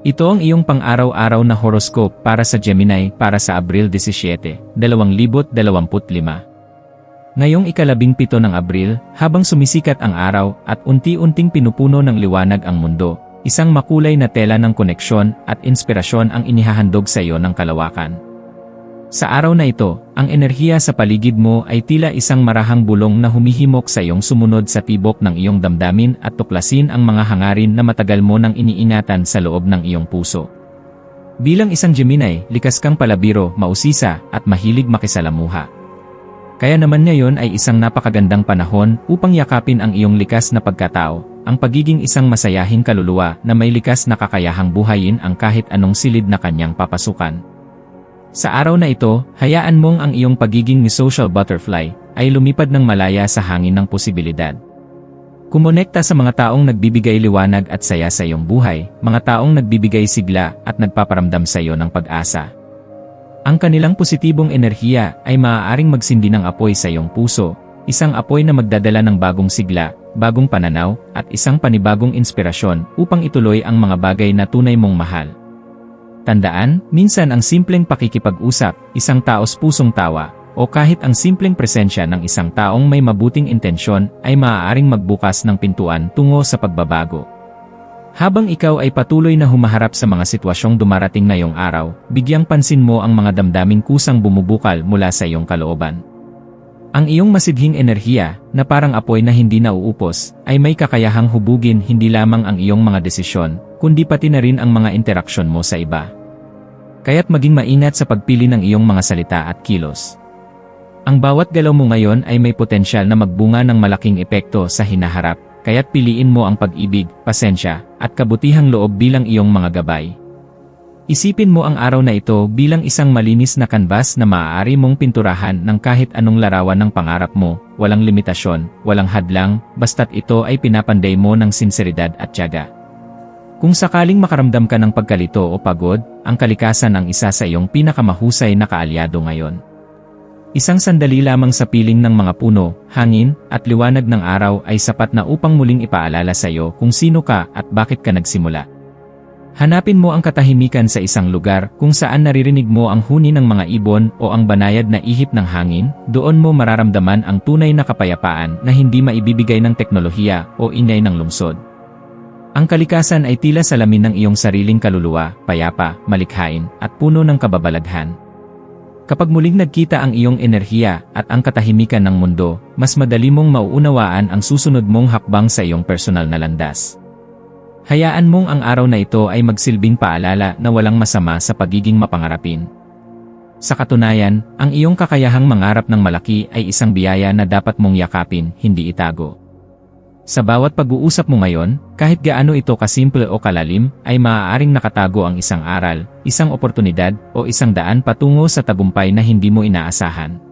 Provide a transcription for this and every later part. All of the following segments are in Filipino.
Ito ang iyong pang-araw-araw na horoscope para sa Gemini para sa Abril 17, 2025. Ngayong ikalabing pito ng Abril, habang sumisikat ang araw at unti-unting pinupuno ng liwanag ang mundo, isang makulay na tela ng koneksyon at inspirasyon ang inihahandog sa iyo ng kalawakan. Sa araw na ito, ang enerhiya sa paligid mo ay tila isang marahang bulong na humihimok sa iyong sumunod sa tibok ng iyong damdamin at tuklasin ang mga hangarin na matagal mo nang iniingatan sa loob ng iyong puso. Bilang isang Gemini, likas kang palabiro, mausisa, at mahilig makisalamuha. Kaya naman ngayon ay isang napakagandang panahon upang yakapin ang iyong likas na pagkatao, ang pagiging isang masayahing kaluluwa na may likas na kakayahang buhayin ang kahit anong silid na kanyang papasukan. Sa araw na ito, hayaan mong ang iyong pagiging social butterfly ay lumipad ng malaya sa hangin ng posibilidad. Kumonekta sa mga taong nagbibigay liwanag at saya sa iyong buhay, mga taong nagbibigay sigla at nagpaparamdam sa iyo ng pag-asa. Ang kanilang positibong enerhiya ay maaaring magsindi ng apoy sa iyong puso, isang apoy na magdadala ng bagong sigla, bagong pananaw, at isang panibagong inspirasyon upang ituloy ang mga bagay na tunay mong mahal. Tandaan, minsan ang simpleng pakikipag-usap, isang taos pusong tawa, o kahit ang simpleng presensya ng isang taong may mabuting intensyon ay maaaring magbukas ng pintuan tungo sa pagbabago. Habang ikaw ay patuloy na humaharap sa mga sitwasyong dumarating ngayong araw, bigyang pansin mo ang mga damdaming kusang bumubukal mula sa iyong kalooban. Ang iyong masidhing enerhiya, na parang apoy na hindi nauupos, ay may kakayahang hubugin hindi lamang ang iyong mga desisyon, kundi pati na rin ang mga interaksyon mo sa iba. Kaya't maging maingat sa pagpili ng iyong mga salita at kilos. Ang bawat galaw mo ngayon ay may potensyal na magbunga ng malaking epekto sa hinaharap, kaya't piliin mo ang pag-ibig, pasensya, at kabutihang loob bilang iyong mga gabay. Isipin mo ang araw na ito bilang isang malinis na kanbas na maaari mong pinturahan ng kahit anong larawan ng pangarap mo, walang limitasyon, walang hadlang, basta't ito ay pinapanday mo ng sinseridad at tiyaga. Kung sakaling makaramdam ka ng pagkalito o pagod, ang kalikasan ang isa sa iyong pinakamahusay na kaalyado ngayon. Isang sandali lamang sa piling ng mga puno, hangin, at liwanag ng araw ay sapat na upang muling ipaalala sa iyo kung sino ka at bakit ka nagsimula. Hanapin mo ang katahimikan sa isang lugar kung saan naririnig mo ang huni ng mga ibon o ang banayad na ihip ng hangin, doon mo mararamdaman ang tunay na kapayapaan na hindi maibibigay ng teknolohiya o ingay ng lungsod. Ang kalikasan ay tila salamin ng iyong sariling kaluluwa, payapa, malikhain, at puno ng kababalaghan. Kapag muling nagkita ang iyong enerhiya at ang katahimikan ng mundo, mas madali mong mauunawaan ang susunod mong hakbang sa iyong personal na landas. Hayaan mong ang araw na ito ay magsilbing paalala na walang masama sa pagiging mapangarapin. Sa katunayan, ang iyong kakayahang mangarap ng malaki ay isang biyaya na dapat mong yakapin, hindi itago. Sa bawat pag-uusap mo ngayon, kahit gaano ito kasimple o kalalim, ay maaaring nakatago ang isang aral, isang oportunidad, o isang daan patungo sa tagumpay na hindi mo inaasahan.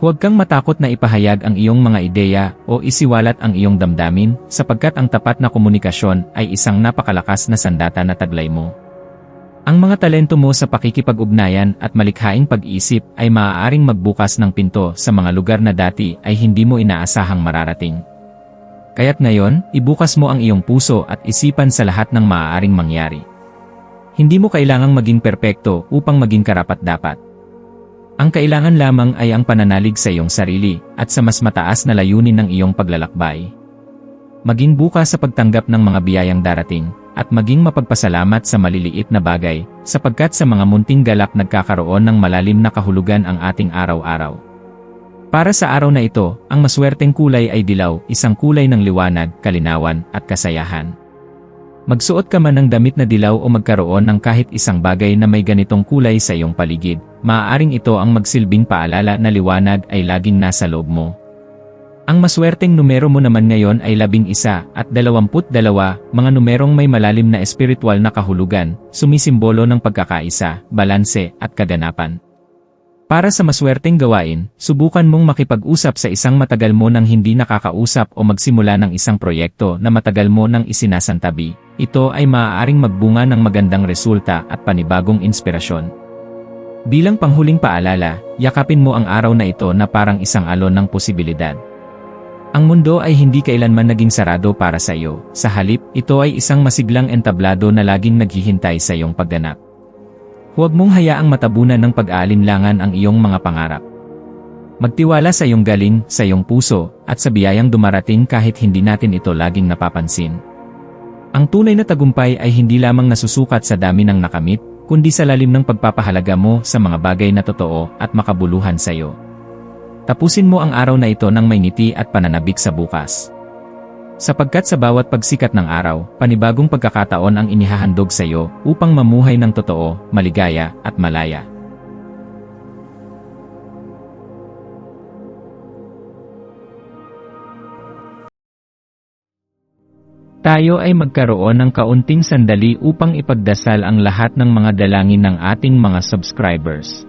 Huwag kang matakot na ipahayag ang iyong mga ideya o isiwalat ang iyong damdamin sapagkat ang tapat na komunikasyon ay isang napakalakas na sandata na taglay mo. Ang mga talento mo sa pakikipag-ugnayan at malikhaing pag-iisip ay maaaring magbukas ng pinto sa mga lugar na dati ay hindi mo inaasahang mararating. Kaya't ngayon, ibukas mo ang iyong puso at isipan sa lahat ng maaaring mangyari. Hindi mo kailangang maging perpekto upang maging karapat-dapat. Ang kailangan lamang ay ang pananalig sa iyong sarili at sa mas mataas na layunin ng iyong paglalakbay. Maging bukas sa pagtanggap ng mga biyayang darating at maging mapagpasalamat sa maliliit na bagay sapagkat sa mga munting galak nagkakaroon ng malalim na kahulugan ang ating araw-araw. Para sa araw na ito, ang maswerteng kulay ay dilaw, isang kulay ng liwanag, kalinawan, at kasayahan. Magsuot ka man ng damit na dilaw o magkaroon ng kahit isang bagay na may ganitong kulay sa iyong paligid, maaaring ito ang magsilbing paalala na liwanag ay laging nasa loob mo. Ang maswerteng numero mo naman ngayon ay labing isa at dalawamput dalawa, mga numerong may malalim na espiritual na kahulugan, sumisimbolo ng pagkakaisa, balanse, at kaganapan. Para sa maswerteng gawain, subukan mong makipag-usap sa isang matagal mo nang hindi nakakausap o magsimula ng isang proyekto na matagal mo nang isinasantabi. Ito ay maaaring magbunga ng magandang resulta at panibagong inspirasyon. Bilang panghuling paalala, yakapin mo ang araw na ito na parang isang alon ng posibilidad. Ang mundo ay hindi kailanman naging sarado para sa iyo, sa halip, ito ay isang masiglang entablado na laging naghihintay sa iyong pagganap. Huwag mong hayaang matabunan ng pag-aalinlangan ang iyong mga pangarap. Magtiwala sa iyong galing, sa iyong puso, at sa biyayang dumarating kahit hindi natin ito laging napapansin. Ang tunay na tagumpay ay hindi lamang nasusukat sa dami ng nakamit, kundi sa lalim ng pagpapahalaga mo sa mga bagay na totoo at makabuluhan sa iyo. Tapusin mo ang araw na ito ng may ngiti at pananabik sa bukas. Sapagkat sa bawat pagsikat ng araw, panibagong pagkakataon ang inihahandog sa iyo upang mamuhay ng totoo, maligaya, at malaya. Tayo ay magkaroon ng kaunting sandali upang ipagdasal ang lahat ng mga dalangin ng ating mga subscribers